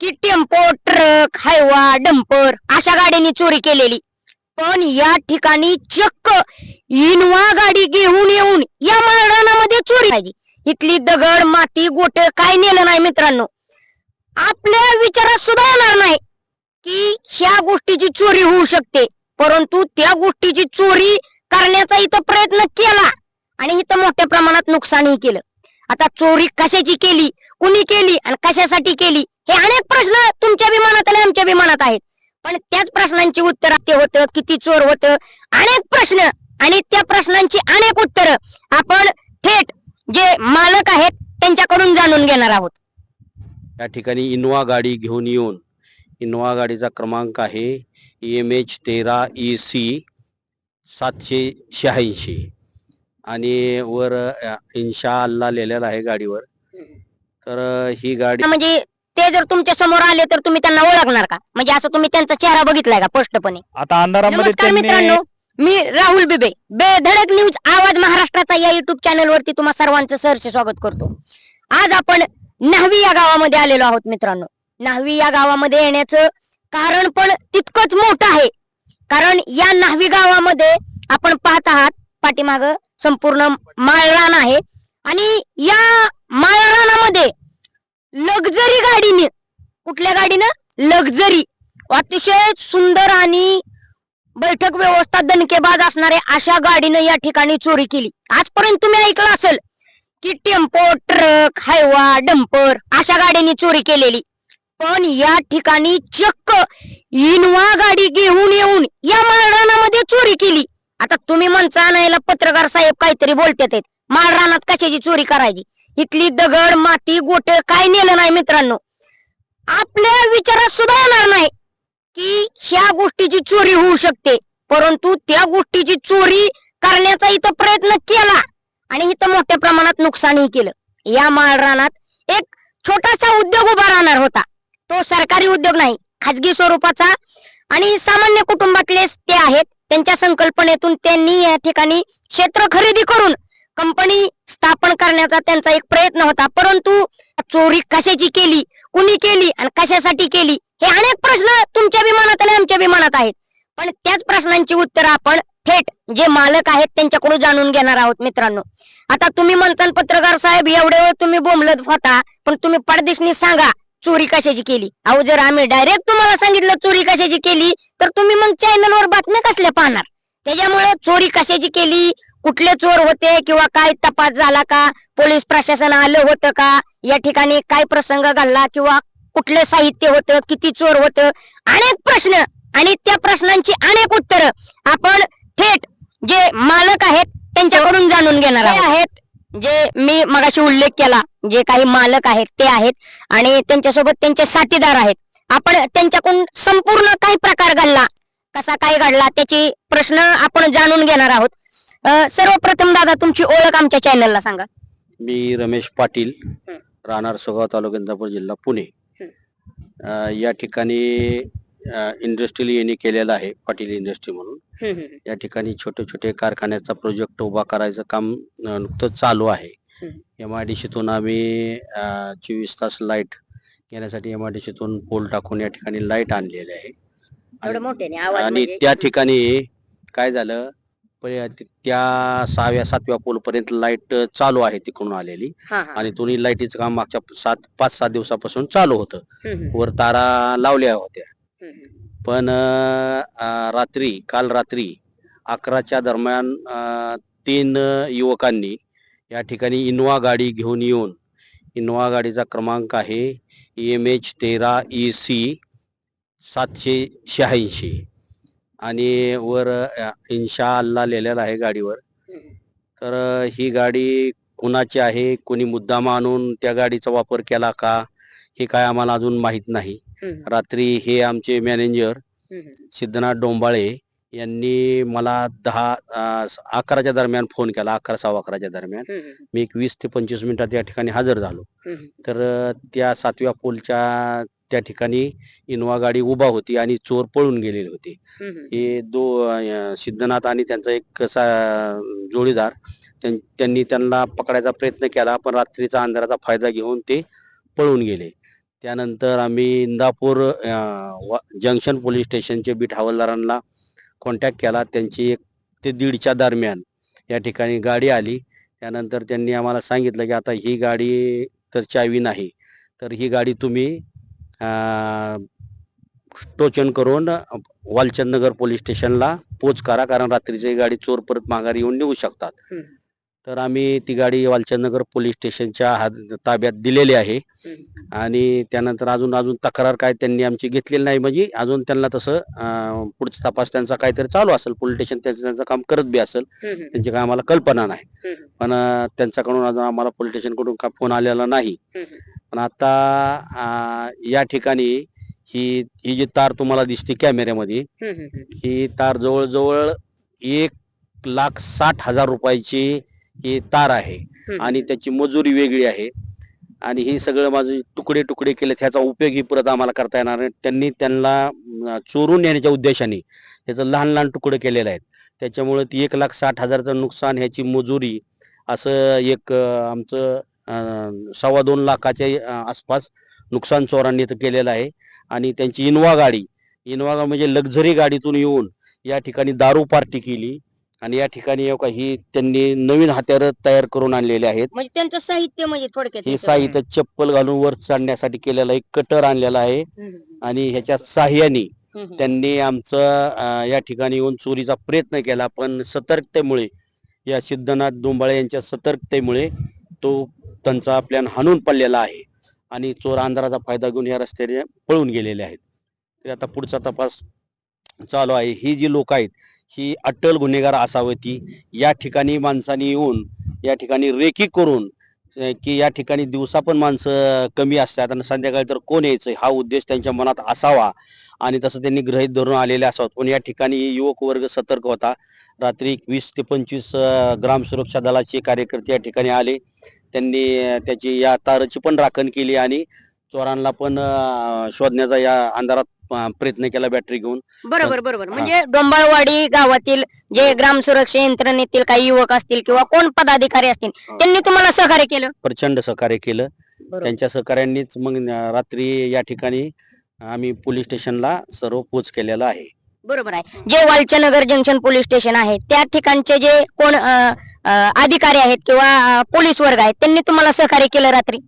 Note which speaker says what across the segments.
Speaker 1: की tempo truck Hyva dumper अशा गाड्यांनी चोरी केलेली. पण या ठिकाणी चक्क इनवा गाडी घेऊन येऊन या माळरानामध्ये चोरी झाली. इथली दगड माती गोटे काय नेलं नाही मित्रांनो. आपल्या विचारात सुद्धा येणार नाही की ह्या गोष्टीची चोरी होऊ शकते. परंतु त्या गोष्टीची चोरी करण्याचा इथं प्रयत्न केला आणि इथं मोठ्या प्रमाणात नुकसानही केलं. आता चोरी कशाची केली कुणी केली आणि कशासाठी केली हे अनेक प्रश्न तुमच्या विमानात आणि आमच्या विमानात आहेत. पण त्याच प्रश्नांची उत्तर ते होतं किती चोर होतं. अनेक प्रश्न आणि त्या प्रश्नांची अनेक उत्तरं आपण थेट जे मालक आहेत त्यांच्याकडून जाणून घेणार आहोत.
Speaker 2: या ठिकाणी इनोवा गाडी घेऊन येऊन इनोवा गाडीचा क्रमांक आहे एम एच तेरा ई सी सातशे शहाऐंशी. आणि वर अ, इन्शा अल्ला लिहिलेला आहे गाडीवर. तर ही गाडी
Speaker 1: म्हणजे ते जर तुमच्यासमोर आले तर तुम्ही त्यांना ओळखणार का? म्हणजे असं तुम्ही त्यांचा चेहरा बघितलाय का स्पष्टपणे?
Speaker 3: आता अंधारामध्ये
Speaker 1: नमस्कार
Speaker 3: त्यांनी
Speaker 1: मित्रांनो मी राहुल बिबे बेधडक न्यूज आवाज महाराष्ट्राचा या युट्यूब चॅनल वरती तुम्हा सर्वांचं सहर्ष स्वागत करतो. आज आपण न्हावी या गावामध्ये आलेलो आहोत मित्रांनो. न्हावी या गावामध्ये येण्याचं कारण पण तितकंच मोठं आहे. कारण या न्हावी गावामध्ये आपण पाहत आहात पाठीमाग संपूर्ण माळरान आहे. आणि या माळरानामध्ये लक्झरी गाडीने. कुठल्या गाडीनं? लक्झरी. अतिशय सुंदर आणि बैठक व्यवस्था दणकेबाज असणाऱ्या अशा गाडीनं या ठिकाणी चोरी केली. आजपर्यंत तुम्ही ऐकलं असेल की टेम्पो ट्रक हायवा डंपर अशा गाडीने चोरी केलेली. पण या ठिकाणी चक्क इनवा गाडी घेऊन येऊन या माळरानामध्ये चोरी केली. आता तुम्ही म्हणता नाहीला पत्रकार साहेब काहीतरी बोलतात आहेत. माळरानात कशाची चोरी करायची? इथली दगड माती गोटे काय नेलं नाही मित्रांनो. आपल्या विचारात सुद्धा येणार नाही की ह्या गोष्टीची चोरी होऊ शकते. परंतु त्या गोष्टीची चोरी करण्याचा इथं प्रयत्न केला आणि इथं मोठ्या प्रमाणात नुकसानही केलं. या माळरानात एक छोटासा उद्योग उभा राहणार होता. तो सरकारी उद्योग नाही खाजगी स्वरूपाचा आणि सामान्य कुटुंबातले ते आहेत. त्यांच्या संकल्पनेतून त्यांनी या ठिकाणी क्षेत्र खरेदी करून कंपनी स्थापन करण्याचा त्यांचा एक प्रयत्न होता. परंतु चोरी कशाची केली? कुणी केली? आणि कशासाठी केली? हे अनेक प्रश्न तुमच्या विमानात आणि आमच्या विमानात आहेत. पण त्याच प्रश्नांची उत्तर आपण थेट जे मालक आहेत त्यांच्याकडून जाणून घेणार आहोत मित्रांनो. आता तुम्ही म्हणता पत्रकार साहेब एवढे वेळ तुम्ही बोंबलत होता पण तुम्ही पडदेशनी सांगा चोरी कशाची केली? अहो जर आम्ही डायरेक्ट तुम्हाला सांगितलं चोरी कशाची केली तर तुम्ही मग चॅनलवर बातम्या कसल्या पाहणार? त्याच्यामुळे चोरी कशाची केली? कुठले चोर होते किंवा काय तपास झाला का? पोलीस प्रशासन आलं होतं का? या ठिकाणी काय प्रसंग घडला किंवा कुठले साहित्य होतं? किती चोर होतं? अनेक प्रश्न आणि त्या प्रश्नांची अनेक उत्तरं आपण थेट जे मालक आहेत त्यांच्याकडून जाणून घेणार आहेत जे मी मगाशी उल्लेख केला जे काही मालक आहेत ते आहेत आणि त्यांच्यासोबत त्यांचे साथीदार आहेत. आपण त्यांच्याकडून संपूर्ण काही प्रकार घडला कसा काय घडला त्याची प्रश्न आपण जाणून घेणार आहोत. अं, सर्वप्रथम दादा तुमची ओळख आमच्या चॅनलला सांगा.
Speaker 2: मी रमेश पाटील राहणार सोगाव तालुका इंदापूर जिल्हा पुणे. अ, या ठिकाणी इंडस्ट्रियल येणे केलेलं आहे पाटील इंडस्ट्री म्हणून. या ठिकाणी छोटे छोटे कारखान्याचा प्रोजेक्ट उभा करायचं काम अ, नुकतंच चालू आहे. एम आय डी सीतून आम्ही चोवीस तास लाइट घेण्यासाठी एम आय डी सीतून पोल टाकून या ठिकाणी लाइट आणलेले आहे.
Speaker 1: एवढं मोठ्याने आवाज
Speaker 2: आणि
Speaker 1: म्हणजे-
Speaker 2: त्या ठिकाणी काय झालं त्या सहाव्या सातव्या पोल पर्यंत लाइट चालू आहे तिकडून आलेली. आणि दोन्ही लाईटीचं काम मागच्या सात पाच सात दिवसापासून चालू होतं. वर तारा लावल्या होत्या. पण रात्री काल रात्री अकराच्या दरम्यान तीन युवकांनी या ठिकाणी इनोवा गाडी घेऊन येऊन इनोवा गाडीचा क्रमांक आहे एम एच तेरा ई सी सातशे शहाऐंशी. आणि वर इन्शा अल्ला लिहिलेला आहे गाडीवर. तर ही गाडी कुणाची आहे कोणी मुद्दाम आणून त्या गाडीचा वापर केला का हे काय आम्हाला अजून माहीत नाही. रात्री हे आमचे मॅनेजर. सिद्धनाथ डोंबाळे यांनी मला दहा अकराच्या दरम्यान फोन केला अकरा सव्वा अकराच्या दरम्यान. मी एक वीस ते पंचवीस मिनिटात या ठिकाणी हजर झालो. तर त्या सातव्या पोलच्या त्या ठिकाणी इनोवा गाडी उभा होती आणि चोर पळून गेलेले होते. हे दो सिद्धनाथ आणि त्यांचा एक सा- जोडीदार त्यां- त्यांनी त्यांना पकडायचा प्रयत्न केला पण रात्रीचा अंधाराचा फायदा घेऊन ते पळून गेले. त्यानंतर आम्ही इंदापूर जंक्शन पोलीस स्टेशनचे बीट हवालदारांना कॉन्टॅक्ट केला. त्यांची एक ते दीडच्या दरम्यान या ठिकाणी गाडी आली. त्यानंतर त्यांनी आम्हाला सांगितलं की आता ही गाडी तर चावी नाही. तर ही गाडी तुम्ही टोचन करून वालचंद नगर पोलीस स्टेशनला पोच करा. कारण रात्रीची गाडी चोर परत माघारी येऊन निघू शकतात. तर आम्ही ती गाडी वालचंद नगर पोलीस स्टेशनच्या हात- ताब्यात दिलेली आहे. आणि त्यानंतर अजून अजून तक्रार काय त्यांनी आमची घेतलेली नाही. म्हणजे अजून त्यांना तसं पुढचा तपास त्यांचा काहीतरी चालू असेल. पोलीस स्टेशन त्यांचं त्यांचं काम करत बी असेल. त्यांची काय आम्हाला कल्पना नाही. पण त्यांच्याकडून अजून आम्हाला पोलीस स्टेशनकडून काय फोन आलेला नाही. पण आता या ठिकाणी ही ही जी तार तुम्हाला दिसते कॅमेऱ्यामध्ये ही तार जवळजवळ एक लाख साठ हजार रुपयाची ही तार आहे. आणि त्याची मजुरी वेगळी आहे. आणि ही सगळं माझे तुकडे तुकडे केले ह्याचा उपयोग ही परत आम्हाला करता येणार नाही. त्यांनी त्यांना चोरून नेण्याच्या उद्देशाने त्याचं लहान लहान तुकडे केलेले आहेत. त्याच्यामुळे ती एक लाख साठ हजारचं नुकसान ह्याची मजुरी असं एक आमचं सव्वा दोन लाखाच्या आसपास नुकसान चोरांनी इथं केलेलं आहे. आणि त्यांची इनोवा गाडी इनोवा म्हणजे लक्झरी गाडीतून येऊन या ठिकाणी दारू पार्टी केली. आणि या ठिकाणी येऊ का ही त्यांनी नवीन हत्यारं तयार करून आणलेले आहेत.
Speaker 1: म्हणजे त्यांचं साहित्य म्हणजे थोडक्यात
Speaker 2: हे. साहित्य चप्पल घालून वर चढण्यासाठी केलेलं एक कटर आणलेला आहे. आणि ह्याच्या साह्याने. त्यांनी आमचं या ठिकाणी येऊन चोरीचा प्रयत्न केला पण सतर्कतेमुळे या सिद्धनाथ डोंबाळे यांच्या सतर्कतेमुळे तो त्यांचा प्लॅन हाणून पडलेला आहे. आणि चोर अंधाराचा फायदा घेऊन या रस्त्याने पळून गेलेले आहेत. तर आता पुढचा तपास चालू आहे. ही जी लोक आहेत ही अट्टल गुन्हेगार असावी या ठिकाणी माणसांनी येऊन या ठिकाणी रेकी करून की या ठिकाणी दिवसा पण माणसं कमी असतात आणि संध्याकाळी तर कोण यायचं? हा उद्देश त्यांच्या मनात असावा आणि तसं त्यांनी गृहीत धरून आलेले असावं. पण या ठिकाणी युवक वर्ग सतर्क होता. रात्री वीस ते पंचवीस ग्राम सुरक्षा दलाचे कार्यकर्ते या ठिकाणी आले. त्यांनी त्याची या ताराची पण राखण केली आणि चोरांना पण अं, शोधण्याचा या अंधारात अं, प्रयत्न केला बॅटरी घेऊन.
Speaker 1: बरोबर बरोबर. म्हणजे डोंबाळवाडी गावातील जे ग्राम सुरक्षा यंत्रणेतील काही युवक असतील किंवा कोण पदाधिकारी असतील त्यांनी तुम्हाला सहकार्य केलं?
Speaker 2: प्रचंड सहकार्य केलं.
Speaker 1: बरोबर.
Speaker 2: त्यांच्या सहकार्यांनीच मग अं, रात्री या ठिकाणी आम्ही पोलीस स्टेशनला सर्व पोच केलेला आहे.
Speaker 1: बरोबर आहे. जे वालचनगर जंक्शन पोलीस स्टेशन आहे त्या ठिकाणचे जे कोण अ, अ, अधिकारी आहेत किंवा अ, पोलीस वर्ग आहेत त्यांनी तुम्हाला सहकार्य केलं रात्री?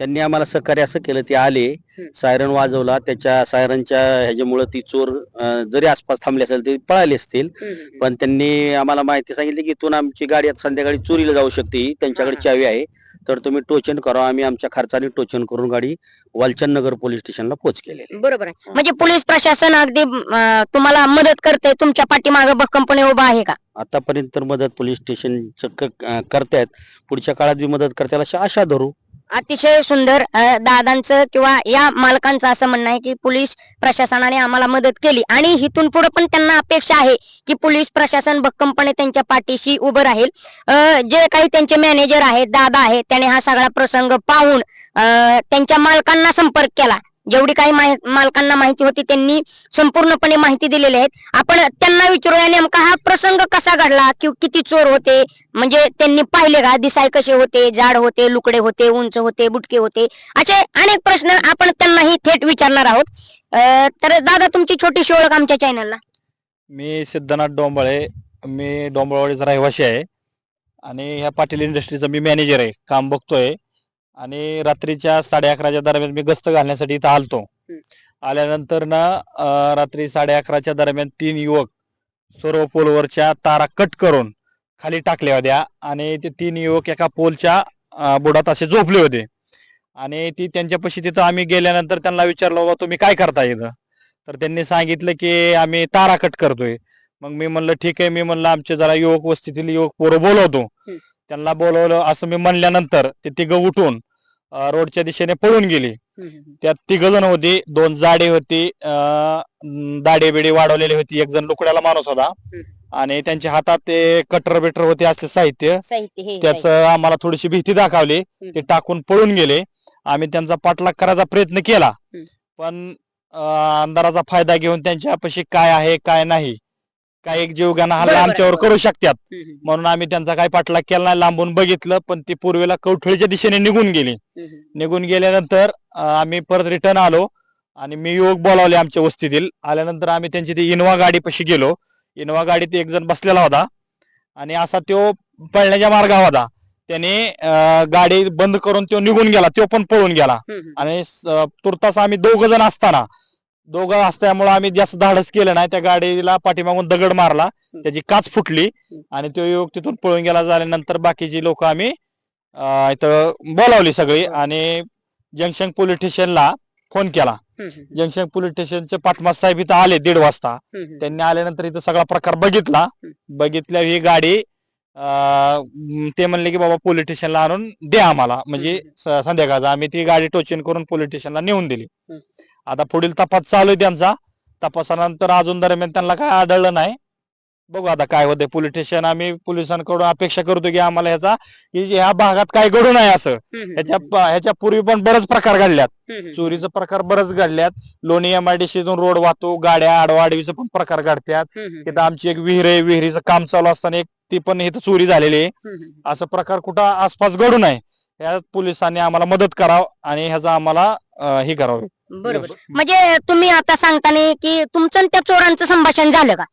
Speaker 2: त्यांनी आम्हाला सहकार्य असं केलं ते आले. सायरन वाजवला त्याच्या सायरनच्या ह्याच्यामुळे ती चोर अं, जरी आसपास थांबले असेल ते पळाले असतील. पण त्यांनी आम्हाला माहिती सांगितली की इथून आमची गाडी आता संध्याकाळी चोरीला जाऊ शकते ही त्यांच्याकडे. चावी आहे. तर तुम्ही टोचन करा आम्ही आमच्या खर्चाने टोचन करून गाडी वालचंद नगर पोलीस स्टेशनला पोच केलेली
Speaker 1: बरोबर आहे. म्हणजे पोलीस प्रशासन अगदी अ, तुम्हाला मदत करते तुमच्या पाठीमागे भक्कमपणे उभा आहे का?
Speaker 2: आतापर्यंत तर मदत पोलीस स्टेशनचं करतायत. पुढच्या काळात बी मदत करताल अशी आशा धरू.
Speaker 1: अतिशय सुंदर दादांचं किंवा या मालकांचं असं म्हणणं आहे की पोलीस प्रशासनाने आम्हाला मदत केली. आणि इथून पुढे पण त्यांना अपेक्षा आहे की पोलीस प्रशासन भक्कमपणे त्यांच्या पाठीशी उभं राहील. जे काही त्यांचे मॅनेजर आहेत दादा आहेत त्याने हा सगळा प्रसंग पाहून अ, त्यांच्या मालकांना संपर्क केला. जेवढी काही माहि- मालकांना माहिती होती त्यांनी संपूर्णपणे माहिती दिलेली आहेत. आपण त्यांना विचारूया नेमका हा प्रसंग कसा घडला कि किती चोर होते? म्हणजे त्यांनी पाहिले का? दिसाय कसे होते? जाड होते लुकडे होते उंच होते बुटके होते? असे अनेक प्रश्न आपण त्यांनाही थेट विचारणार आहोत. तर दादा तुमची छोटीशी ओळख आमच्या चॅनलला
Speaker 3: मी सिद्धनाथ डोंबाळे. मी डोंबळवाडीचा रहिवासी आहे. आणि ह्या पाटील इंडस्ट्रीचा मी मॅनेजर आहे. काम बघतोय. आणि रात्रीच्या साडे अकराच्या दरम्यान मी गस्त घालण्यासाठी इथं आलतो. आल्यानंतर ना अं, रात्री साडे अकराच्या दरम्यान तीन युवक सर्व पोलवरच्या तारा कट करून खाली टाकल्या होत्या आणि ते तीन युवक एका पोलच्या अं, बुडात असे झोपले होते. आणि ती त्यांच्यापाशी तिथं आम्ही गेल्यानंतर त्यांना विचारलं बाबा तुम्ही काय करता इथं? तर त्यांनी सांगितलं की आम्ही तारा कट करतोय. मग मी म्हणलं ठीक आहे. मी म्हणलं आमचे जरा युवक वस्तीतील युवक पोरं बोलवतो. त्यांना बोलवलं असं मी म्हणल्यानंतर ते तिघं उठून रोडच्या दिशेने पळून गेली. त्यात तिघ जण होती दोन जाडे होती दाढी बिडी वाढवलेली होती एक जण लुकड्याला माणूस होता. आणि त्यांच्या हातात ते कटर बिटर होते असे साहित्य. त्याच आम्हाला थोडीशी भीती दाखवली. ते टाकून पळून गेले. आम्ही त्यांचा पाठलाग करायचा प्रयत्न केला. पण अंधाराचा फायदा घेऊन त्यांच्यापाशी काय आहे काय नाही काय एक जीव हल्ला
Speaker 1: बरोबर आहे,
Speaker 3: आमच्यावर
Speaker 1: बरोबर.
Speaker 3: करू शकतात. म्हणून आम्ही त्यांचा काय पाठलाग केला नाही लांबून बघितलं पण ती पूर्वेला कवठळीच्या दिशेने निघून गेली. निघून गेल्यानंतर अं, आम्ही परत रिटर्न आलो आणि मी युवक बोलावले आमच्या वस्तीतील. आल्यानंतर आम्ही त्यांची ती इनोवा गाडी पशी गेलो. इनोवा गाडीत एक जण बसलेला होता आणि असा तो पळण्याच्या मार्गावर होता. त्याने अं, गाडी बंद करून तो निघून गेला तो पण पळून गेला. आणि स- तुर्तास आम्ही दोघ जण असताना दोघं असल्यामुळे आम्ही जास्त धाडस केलं नाही. त्या गाडीला पाठीमागून दगड मारला. त्याची काच फुटली. आणि तो युवक तिथून पळून गेला. झाल्यानंतर बाकीची लोक आम्ही अं, इथं बोलावली सगळी. आणि जंक्शन पोलीस स्टेशनला फोन केला. जंक्शन पोलीस स्टेशनचे पाटमास साहेब इथं आले दीड वाजता. त्यांनी आल्यानंतर इथं सगळा प्रकार बघितला. बघितल्यावर ही गाडी अं, ते म्हणले की बाबा पोलीस स्टेशनला आणून द्या आम्हाला. म्हणजे स- संध्याकाळचा आम्ही ती गाडी टोचन करून पोलीस स्टेशनला नेऊन दिली. आता पुढील तपास चालू आहे त्यांचा. तपासानंतर अजून दरम्यान त्यांना काय आढळलं नाही. बघू आता काय होते पोलीस स्टेशन आम्ही पोलिसांकडून अपेक्षा करतो की आम्हाला ह्याचा की ह्या भागात काय घडू नये असं. ह्याच्या ह्याच्या पूर्वी पण बरेच प्रकार घडल्यात. चोरीचे प्रकार बरेच घडल्यात. लोणी एमआयडीसीतून रोड वाहतूक गाड्या आडवाडवीचे पण प्रकार घडतात तिथं आमची एक विहीर आहे विहिरीचं काम चालू असताना एक ती पण इथं चोरी झालेली आहे. असं प्रकार कुठं आसपास घडू नये. या पोलिसांनी आम्हाला मदत करावं आणि ह्याचा आम्हाला हे करावं.
Speaker 1: बरोबर. म्हणजे तुम्ही आता सांगताना की तुमचं आणि त्या चोरांचं संभाषण झालं का?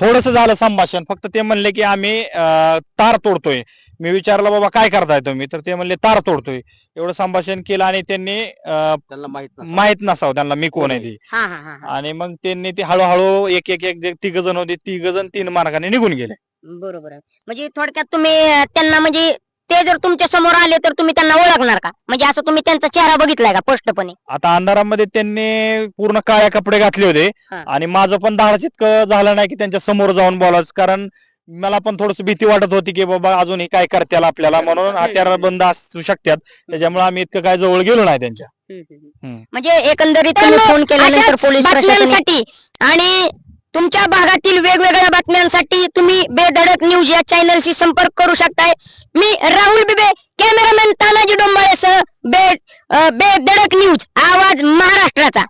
Speaker 3: थोडस झालं संभाषण. फक्त ते म्हणले की आम्ही अं, तार तोडतोय. मी विचारलं बाबा काय करताय तुम्ही? तर ते म्हणले तार तोडतोय. एवढं संभाषण केलं आणि त्यांनी अं,
Speaker 2: त्यांना माहीत नसावं.
Speaker 3: माहीत नसावं. त्यांना मी कोण आहे ती
Speaker 1: हा हा हा हा.
Speaker 3: आणि मग त्यांनी ते हळूहळू एक एक एक जे तिघ जण होते. तिघ जण तीन मार्गाने निघून गेले.
Speaker 1: बरोबर आहे. म्हणजे थोडक्यात तुम्ही अं, त्यांना म्हणजे ते जर तुमच्यासमोर आले तर तुम्ही त्यांना ओळखणार का? म्हणजे असं तुम्ही त्यांचा चेहरा बघितलाय का स्पष्टपणे?
Speaker 3: आता अंधारामध्ये त्यांनी पूर्ण काळ्या कपडे घातले होते.
Speaker 1: हा.
Speaker 3: आणि माझं पण धाडस इतकं झालं नाही की त्यांच्यासमोर जाऊन बोलायचं कारण मला पण थोडस भीती वाटत होती की बाबा अजूनही काय करतील आपल्याला म्हणून हत्यार बंद असू शकतात. त्याच्यामुळे आम्ही इतकं काय जवळ गेलो नाही त्यांच्या. हम्म.
Speaker 1: म्हणजे एकंदरीत तुम्ही फोन केल्यानंतर पोलीस प्रशासनासाठी आणि तुमच्या भागातील वेगवेगळ्या बातम्यांसाठी तुम्ही बेधडक न्यूज या चॅनलशी संपर्क करू शकताय. मी राहुल बिबे कॅमेरामॅन तानाजी डोंबाळे सह बे बेधडक न्यूज आवाज महाराष्ट्राचा.